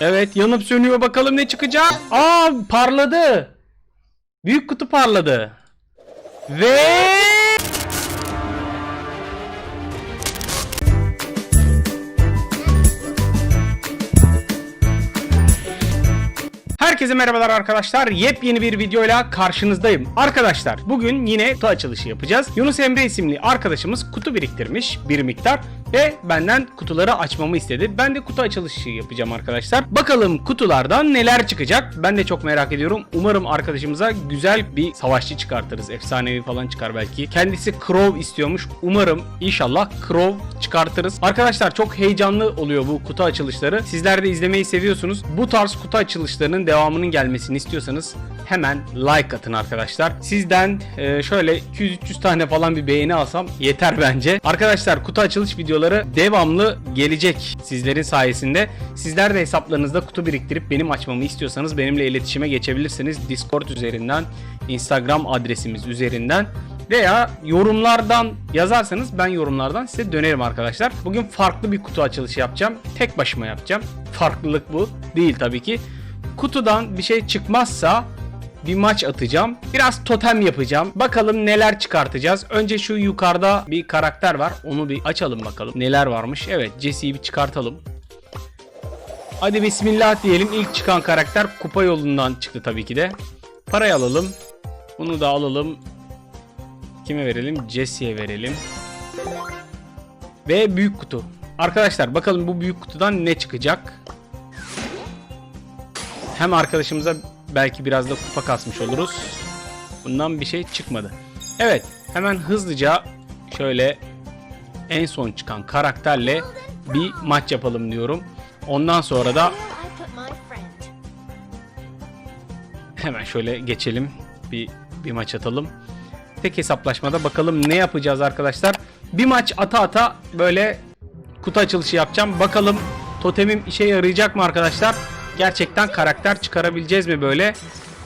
Evet yanıp sönüyor bakalım ne çıkacak. Aa parladı. Büyük kutu parladı. Ve Herkese merhabalar arkadaşlar. Yepyeni bir videoyla karşınızdayım. Arkadaşlar bugün yine kutu açılışı yapacağız. Yunus Emre isimli arkadaşımız kutu biriktirmiş bir miktar ve benden kutuları açmamı istedi. Ben de kutu açılışı yapacağım arkadaşlar. Bakalım kutulardan neler çıkacak? Ben de çok merak ediyorum. Umarım arkadaşımıza güzel bir savaşçı çıkartırız. Efsanevi falan çıkar belki. Kendisi Crow istiyormuş. Umarım inşallah Crow çıkartırız. Arkadaşlar çok heyecanlı oluyor bu kutu açılışları. Sizler de izlemeyi seviyorsunuz. Bu tarz kutu açılışlarının devamının gelmesini istiyorsanız hemen like atın arkadaşlar. Sizden e, şöyle 200-300 tane falan bir beğeni alsam yeter bence. Arkadaşlar kutu açılış videoları devamlı gelecek sizlerin sayesinde. Sizler de hesaplarınızda kutu biriktirip benim açmamı istiyorsanız benimle iletişime geçebilirsiniz. Discord üzerinden, Instagram adresimiz üzerinden veya yorumlardan yazarsanız ben yorumlardan size dönerim arkadaşlar. Bugün farklı bir kutu açılışı yapacağım. Tek başıma yapacağım. Farklılık bu. Değil tabii ki. Kutudan bir şey çıkmazsa bir maç atacağım. Biraz totem yapacağım. Bakalım neler çıkartacağız. Önce şu yukarıda bir karakter var. Onu bir açalım bakalım. Neler varmış. Evet Jesse'yi bir çıkartalım. Hadi bismillah diyelim. İlk çıkan karakter kupa yolundan çıktı tabii ki de. Parayı alalım. Bunu da alalım. Kime verelim? Jesse'ye verelim. Ve büyük kutu. Arkadaşlar bakalım bu büyük kutudan ne çıkacak? Hem arkadaşımıza belki biraz da kupa kasmış oluruz. Bundan bir şey çıkmadı. Evet hemen hızlıca şöyle en son çıkan karakterle bir maç yapalım diyorum. Ondan sonra da hemen şöyle geçelim. Bir, bir maç atalım. Tek hesaplaşmada bakalım ne yapacağız arkadaşlar. Bir maç ata ata böyle kutu açılışı yapacağım. Bakalım totemim işe yarayacak mı arkadaşlar? Gerçekten karakter çıkarabileceğiz mi böyle?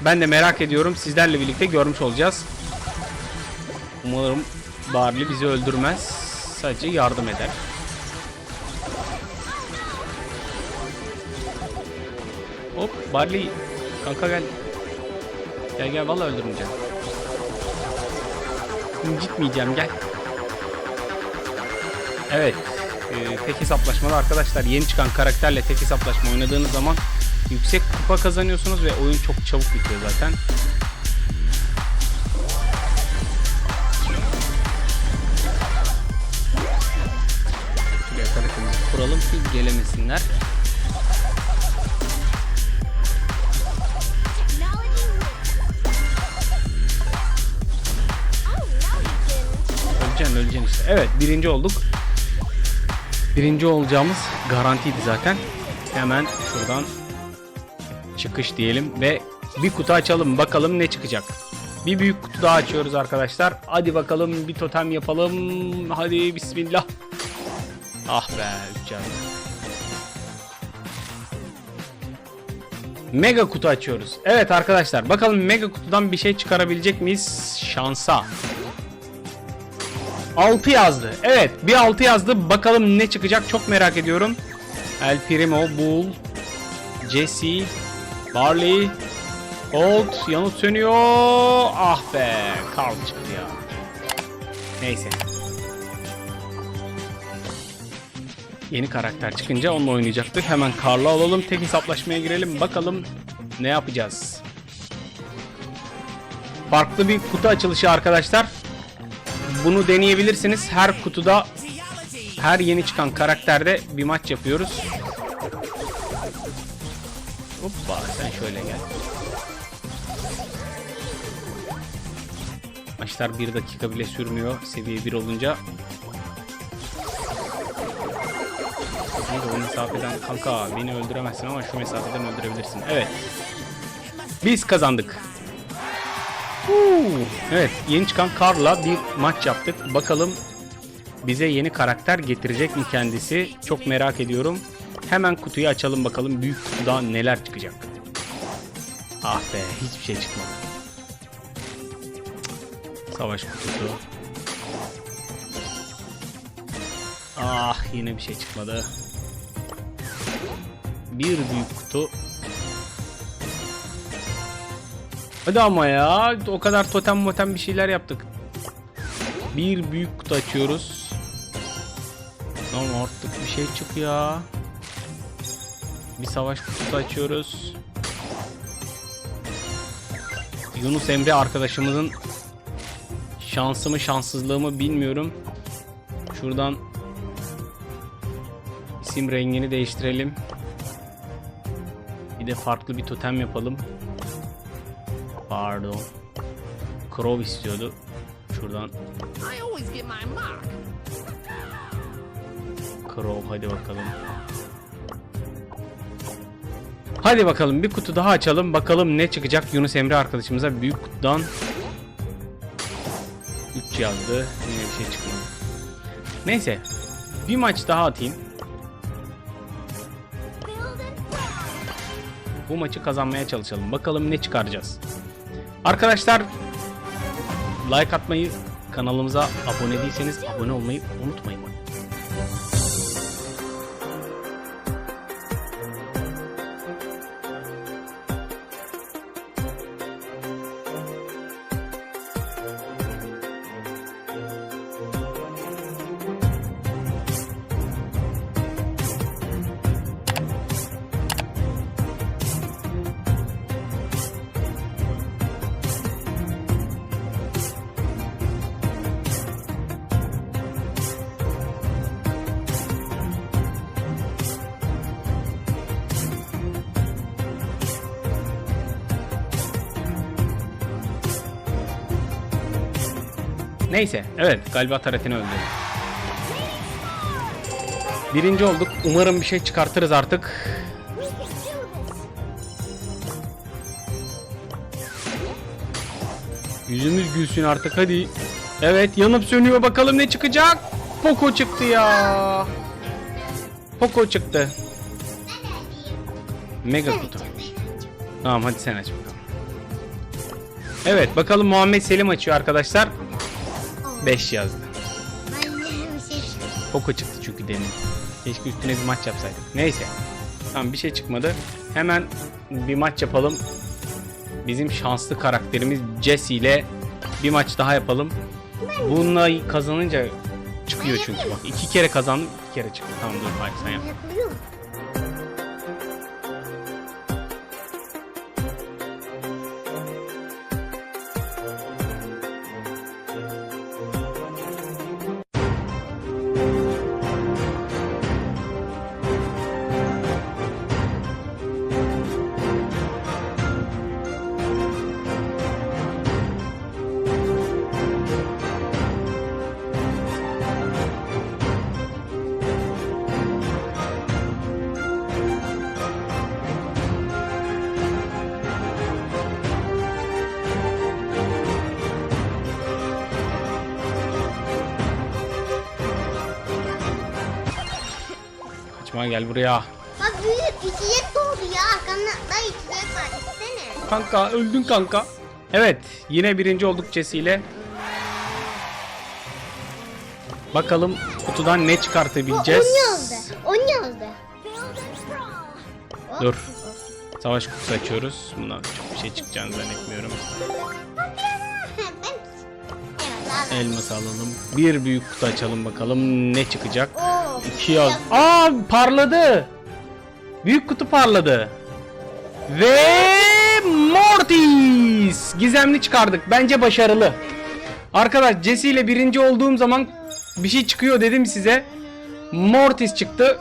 Ben de merak ediyorum. Sizlerle birlikte görmüş olacağız. Umarım Barley bizi öldürmez. Sadece yardım eder. Hop Barley kanka gel. Gel gel vallahi öldürmeyeceğim. İncitmeyeceğim gel. Evet. e, tek hesaplaşmada arkadaşlar yeni çıkan karakterle tek hesaplaşma oynadığınız zaman yüksek kupa kazanıyorsunuz ve oyun çok çabuk bitiyor zaten. Şuraya karakterimizi kuralım ki gelemesinler. Öleceksin öleceksin işte. Evet birinci olduk. Birinci olacağımız garantiydi zaten. Hemen şuradan çıkış diyelim ve bir kutu açalım bakalım ne çıkacak. Bir büyük kutu daha açıyoruz arkadaşlar. Hadi bakalım bir totem yapalım. Hadi bismillah. Ah be üç canlı. Mega kutu açıyoruz. Evet arkadaşlar bakalım mega kutudan bir şey çıkarabilecek miyiz? Şansa. 6 yazdı. Evet bir 6 yazdı. Bakalım ne çıkacak çok merak ediyorum. El Primo, Bull, Jesse, Barley, Holt, yanıt sönüyor. Ah be Carl çıktı ya. Neyse. Yeni karakter çıkınca onunla oynayacaktık. Hemen Carl'ı alalım. Tek hesaplaşmaya girelim. Bakalım ne yapacağız. Farklı bir kutu açılışı arkadaşlar bunu deneyebilirsiniz. Her kutuda her yeni çıkan karakterde bir maç yapıyoruz. Şöyle gel. Maçlar bir dakika bile sürmüyor seviye 1 olunca. Neyse o mesafeden kanka beni öldüremezsin ama şu mesafeden öldürebilirsin. Evet. Biz kazandık. Evet yeni çıkan Karl'la bir maç yaptık. Bakalım bize yeni karakter getirecek mi kendisi? Çok merak ediyorum. Hemen kutuyu açalım bakalım büyük kutuda neler çıkacak. Ah be hiçbir şey çıkmadı. Savaş kutusu. Ah yine bir şey çıkmadı. Bir büyük kutu. Hadi ama ya. O kadar totem motem bir şeyler yaptık. Bir büyük kutu açıyoruz. Tamam artık bir şey çık ya. Bir savaş kutusu açıyoruz. Yunus Emre arkadaşımızın şansı mı şanssızlığı mı bilmiyorum. Şuradan isim rengini değiştirelim. Bir de farklı bir totem yapalım. Pardon. Crow istiyordu. Şuradan. Crow hadi bakalım. Hadi bakalım bir kutu daha açalım. Bakalım ne çıkacak Yunus Emre arkadaşımıza büyük kutudan. 3 yazdı. Yine bir şey çıkmadı. Neyse. Bir maç daha atayım. Bu maçı kazanmaya çalışalım. Bakalım ne çıkaracağız. Arkadaşlar like atmayı, kanalımıza abone değilseniz abone olmayı unutmayın. Neyse, evet galiba Taratini öldü. Birinci olduk. Umarım bir şey çıkartırız artık. Yüzümüz gülsün artık hadi. Evet yanıp sönüyor bakalım ne çıkacak. Poco çıktı ya. Poco çıktı. Mega kutu. Tamam hadi sen aç bakalım. Evet bakalım Muhammed Selim açıyor arkadaşlar. 5 yazdı. Poco çıktı çünkü demin. Keşke üstüne bir maç yapsaydık. Neyse. Tamam bir şey çıkmadı. Hemen bir maç yapalım. Bizim şanslı karakterimiz Jesse ile bir maç daha yapalım. Bununla kazanınca çıkıyor çünkü bak. iki kere kazandım, iki kere çıktı. Tamam dur hayır sen yap. Kaçma gel buraya. Bak büyük içecek doğdu ya. Arkamda içecek var. İçsene. Kanka öldün kanka. Evet yine birinci olduk Jesse ile. Bakalım kutudan ne çıkartabileceğiz. on yazdı. On yazdı. Dur. Savaş kutusu açıyoruz. Bundan çok bir şey çıkacağını zannetmiyorum. Elması alalım. Bir büyük kutu açalım bakalım ne çıkacak. Oo. İki yaz. Aa parladı. Büyük kutu parladı. Ve Mortis. Gizemli çıkardık. Bence başarılı. Arkadaş Jesse ile birinci olduğum zaman bir şey çıkıyor dedim size. Mortis çıktı.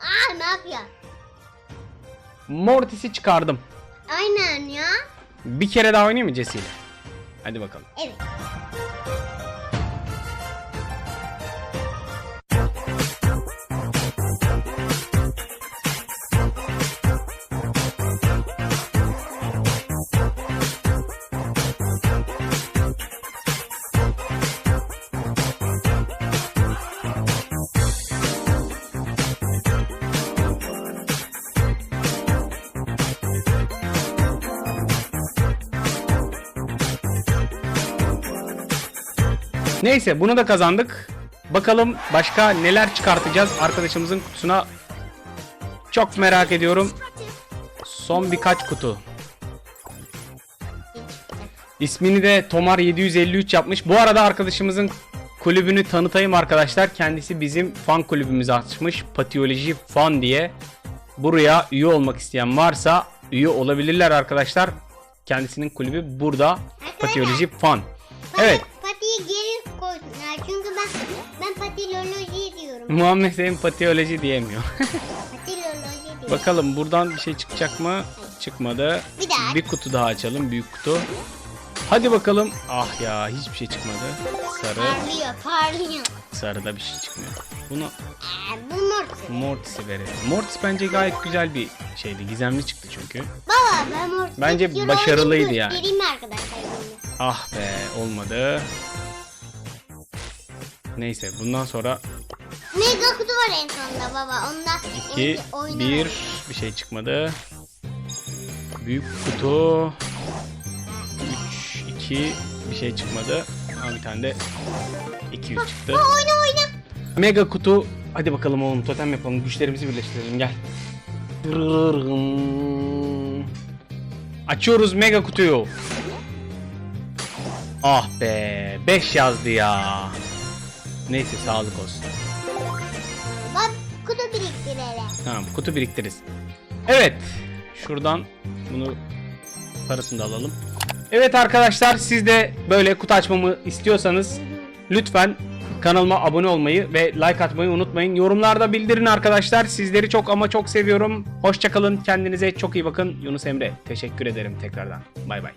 Aa ne yapıyor? Mortis'i çıkardım. Aynen ya. Bir kere daha oynayayım mı Jesse ile? Hadi bakalım. Evet. Neyse bunu da kazandık. Bakalım başka neler çıkartacağız arkadaşımızın kutusuna. Çok merak ediyorum. Son birkaç kutu. İsmini de Tomar 753 yapmış. Bu arada arkadaşımızın kulübünü tanıtayım arkadaşlar. Kendisi bizim fan kulübümüzü açmış. Patiyoloji Fan diye. Buraya üye olmak isteyen varsa üye olabilirler arkadaşlar. Kendisinin kulübü burada. Patiyoloji Fan. Evet. Patiyi geri koysunlar çünkü ben ben patiloloji diyorum. Muhammed Emin patiyoloji diyemiyor. Patiloloji diyorum. Bakalım buradan bir şey çıkacak mı? Çıkmadı. Bir daha. Bir kutu daha açalım. Büyük kutu. Hadi bakalım. Ah ya hiçbir şey çıkmadı. Sarı. Parlıyor parlıyor. Sarıda bir şey çıkmıyor. Bunu Ee, bu mortis. Mortis'e verelim. Mortis bence gayet güzel bir şeydi. Gizemli çıktı çünkü. Baba ben mortis. Bence başarılıydı yani. Arkadaşlar? Ah be olmadı. Neyse bundan sonra Mega kutu var en sonunda baba. Onda 2, önce oynar. 1 bir şey çıkmadı. Büyük kutu 3, 2 bir şey çıkmadı. Ama bir tane de 200 çıktı. Oyna oyna. Mega kutu. Hadi bakalım oğlum totem yapalım. Güçlerimizi birleştirelim gel. Açıyoruz mega kutuyu. Ah be 5 yazdı ya. Neyse sağlık olsun. Bak kutu biriktirelim. Tamam kutu biriktiririz. Evet. Şuradan bunu parasını da alalım. Evet arkadaşlar siz de böyle kutu açmamı istiyorsanız lütfen kanalıma abone olmayı ve like atmayı unutmayın. Yorumlarda bildirin arkadaşlar. Sizleri çok ama çok seviyorum. Hoşçakalın. Kendinize çok iyi bakın. Yunus Emre. Teşekkür ederim tekrardan. Bay bay.